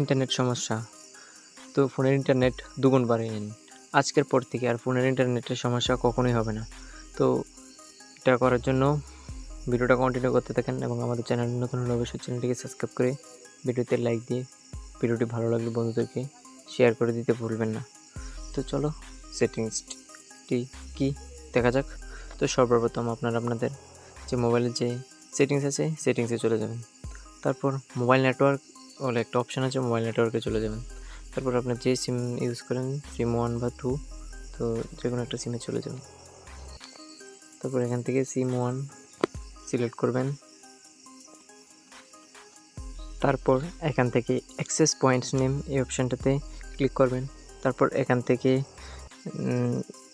Internet সমস্যা। তো ফোনের ইন্টারনেট দুগুণ বাড়িয়ে নিন আজকের পর থেকে আর ফোনের ইন্টারনেটের সমস্যা কখনোই হবে না। তো এটা করার জন্য ভিডিওটা কন্টিনিউ করতে থাকেন এবং আমাদের চ্যানেল নতুন হলে অবশ্যই চ্যানেলটিকে সাবস্ক্রাইব করে ভিডিওতে লাইক দিয়ে ভিডিওটি ভালো লাগলে বন্ধুদেরকে শেয়ার করে দিতে ভুলবেন না। তো চলো সেটিংসটি কি দেখা যাক। তো সর্বপ্রথম আপনারা আপনাদের যে মোবাইলের যে সেটিংস আছে সেটিংসে চলে যাবেন। তারপর মোবাইল নেটওয়ার্ক বলে একটা অপশান আছে মোবাইল নেটওয়ার্কে চলে যাবেন। তারপর আপনার যে সিম ইউজ করেন সিম ওয়ান বা টু তো যে কোনো একটা সিমে চলে যাবেন। তারপর এখান থেকে সিম ওয়ান সিলেক্ট করবেন। তারপর এখান থেকে অ্যাক্সেস পয়েন্টস নেম এই অপশানটাতে ক্লিক করবেন। তারপর এখান থেকে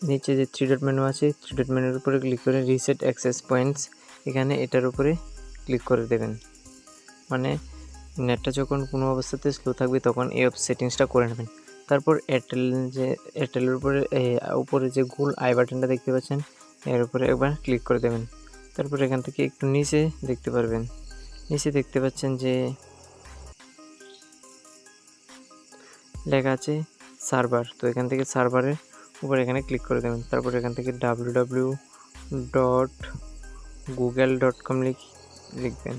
নিচে যে থ্রি ডট মেনু আছে থ্রি ডট মেনুর উপরে ক্লিক করে রিসেট অ্যাক্সেস পয়েন্টস এখানে এটার উপরে ক্লিক করে দেবেন। মানে নেটটা যখন কোনো অবস্থাতে স্লো থাকবে, তখন এই সেটিংসটা করে নেবেন। তারপর এয়ারটেল যে এয়ারটেলের উপরে উপরে যে গোল আই বাটনটা দেখতে পাচ্ছেন, এর উপরে একবার ক্লিক করে দেবেন। তারপর এখান থেকে একটু নিচে দেখতে পারবেন। নিচে দেখতে পাচ্ছেন যে, লেখা আছে সার্ভার তো এখান থেকে সার্ভারের উপরে এখানে ক্লিক করে দেবেন। তারপর এখান থেকে W W dot Google dot com লিখবেন।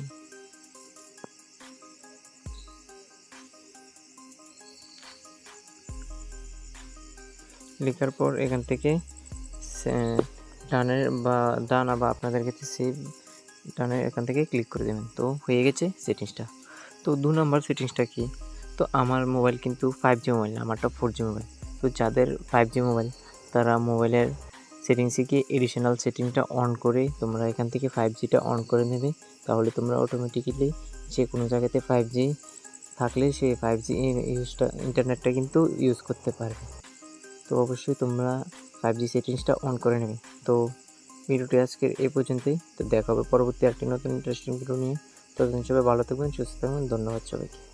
লেখার পর এখান থেকে, সে- ডানের বা ডানা বা আপনাদের ক্ষেত্রে সেভ ডানে এখান থেকে ক্লিক করে দেবেন। তো হয়ে গেছে সেটিংসটা তো দু নম্বর সেটিংসটা কি? তো আমার মোবাইল কিন্তু ফাইভ জি মোবাইল আমারটা ফোর জি মোবাইল তো যাদের ফাইভ জি মোবাইল তারা মোবাইলের সেটিংসে গিয়ে এডিশনাল সেটিংটা অন করে তোমরা এখান থেকে ফাইভ জিটা অন করে নেবে। তাহলে তোমরা অটোমেটিক্যালি যে কোনো জায়গাতে ফাইভ জি থাকলে সেই ফাইভ জি ইউজটা ইন্টারনেটটা কিন্তু ইউজ করতে পারবে। তো অবশ্যই তোমরা ফাইভ জি সেটিংসটা অন করে নেবে। তো ভিডিওটি আজকের এই পর্যন্তই। তো দেখা হবে পরবর্তী একটি নতুন ইন্টারেস্টিং ভিডিও নিয়ে। তো সবাই ভালো থাকবেন, সুস্থ থাকবেন। ধন্যবাদ সবাইকে।